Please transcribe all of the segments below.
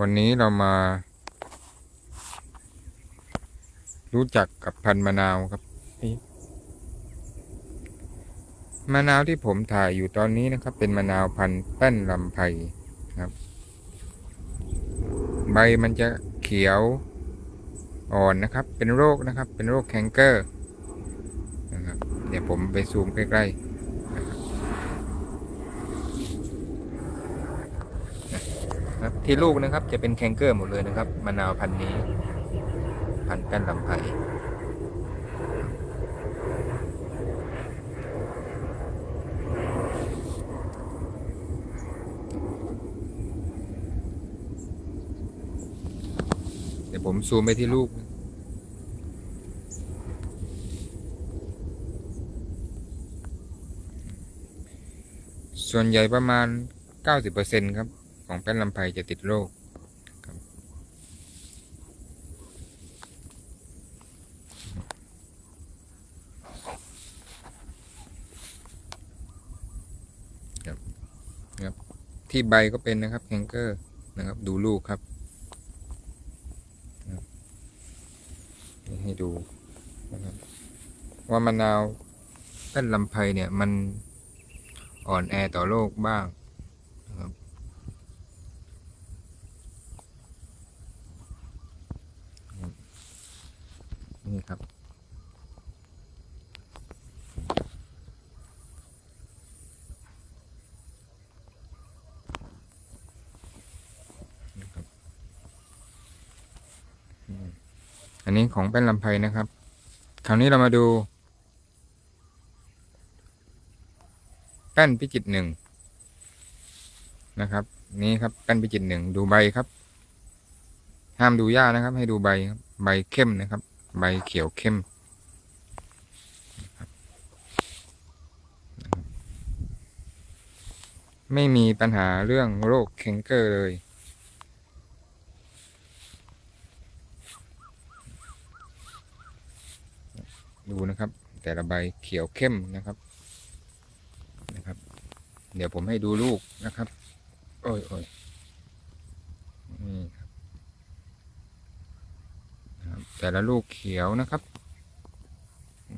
วันนี้เรามา รู้จักกับพันมะนาวครับมะนาวที่ผมถ่ายอยู่ตอนนี้นะครับ เป็นมะนาวพันธุ์แป้นลำไพครับ ใบมันจะเขียวอ่อนนะครับ เป็นโรคนะครับ เป็นโรคแคนเกอร์นะครับ เดี๋ยวผมไปซูมใกล้ ๆนะครับนะครับ ที่ลูกนะครับจะเป็นแคนเกอร์หมดเลยนะครับมะนาวพันธุ์นี้ พันแป้นลำไพเดี๋ยวผมซูมไปที่ลูกส่วนใหญ่ประมาณ 90%ครับ ของแป้นลำไพจะติดโรคที่ใบก็เป็นนะครับแคนเกอร์นะครับดูลูกครับให้ดูนะครับว่ามะนาวแป้นลำไพเนี่ยมันอ่อนแอต่อโรคบ้างนะครับ ครับ อันนี้ของแป้นลำไพนะครับ คราวนี้เรามาดู แป้นพิจิตหนึ่งนะครับ นี่ครับแป้นพิจิตหนึ่งดูใบครับ ห้ามดูหญ้านะครับ ให้ดูใบครับ ใบเข้มนะครับ ใบเขียวเข้ม ไม่มีปัญหาเรื่องโรคแคนเกอร์เลย ดูนะครับ แต่ละใบเขียวเข้มนะครับนะครับ เดี๋ยวผมให้ดูลูกนะครับ โอ้ยโอ้ยนี่ครับนะครับ แต่ละลูกเขียวนะครับ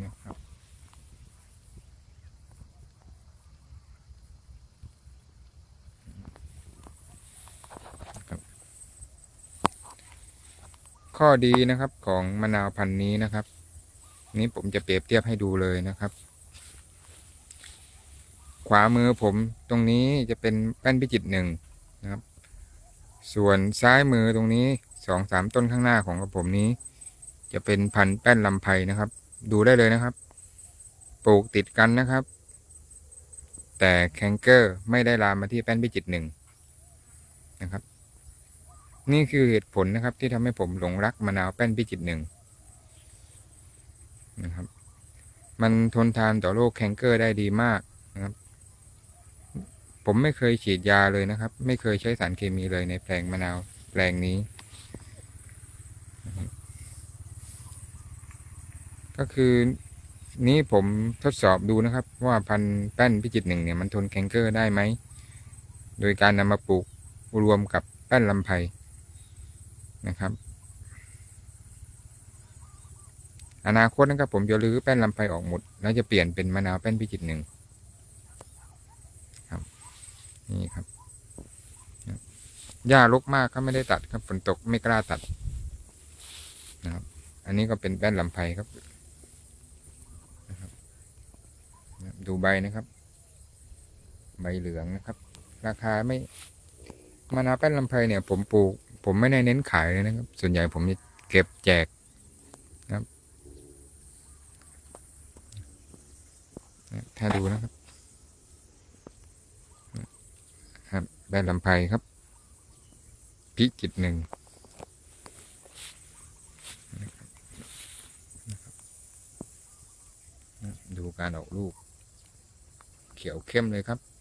นะครับข้อดีนะครับของมะนาวพันธุ์นี้นะครับ นี้ผมจะเปรียบเทียบให้ดูเลยนะครับ ขวามือผมตรงนี้จะเป็นแป้นพิจิตหนึ่งนะครับ ส่วนซ้ายมือตรงนี้สองสามต้นข้างหน้าของกระผมนี้ จะเป็นพันธุ์แป้นลำไพนะครับ ดูได้เลยนะครับ ปลูกติดกันนะครับ แต่แคนเกอร์ไม่ได้ลามมาที่แป้นพิจิตหนึ่งนะครับ นี่คือเหตุผลนะครับที่ทำให้ผมหลงรักมะนาวแป้นพิจิตหนึ่งนะครับ มันทนทานต่อโรคแคนเกอร์ได้ดีมากนะครับ ผมไม่เคยฉีดยาเลยนะครับ ไม่เคยใช้สารเคมีเลยในแปลงมะนาวแปลงนี้นะครับ ก็คือนี้ผมทดสอบดูนะครับ ว่าพันธุ์แป้นพิจิตหนึ่งเนี่ยมันทนแคนเกอร์ได้ไหม โดยการนำมาปลูกรวมกับแป้นลำไพนะครับ อนาคตนะครับผมจะรื้อแป้นลำไพออกหมด แล้วจะเปลี่ยนเป็นมะนาวแป้นพิจิตหนึ่งครับ นี่ครับหญ้ารกมากครับไม่ได้ตัดครับฝนตกไม่กล้าตัดนะครับ อันนี้ก็เป็นแป้นลำไพครับ ดูใบนะครับ ใบเหลืองนะครับ ราคาไม่มะนาวแป้นลำไพเนี่ย ผมปลูก ผมไม่ได้เน้นขายเลยนะครับ ส่วนใหญ่ผมจะเก็บแจกนะถ้าดูนะครับครับแบนลำไพครับ พิจิตหนึ่งดูการออกลูก ขียวเข้มเลยครับ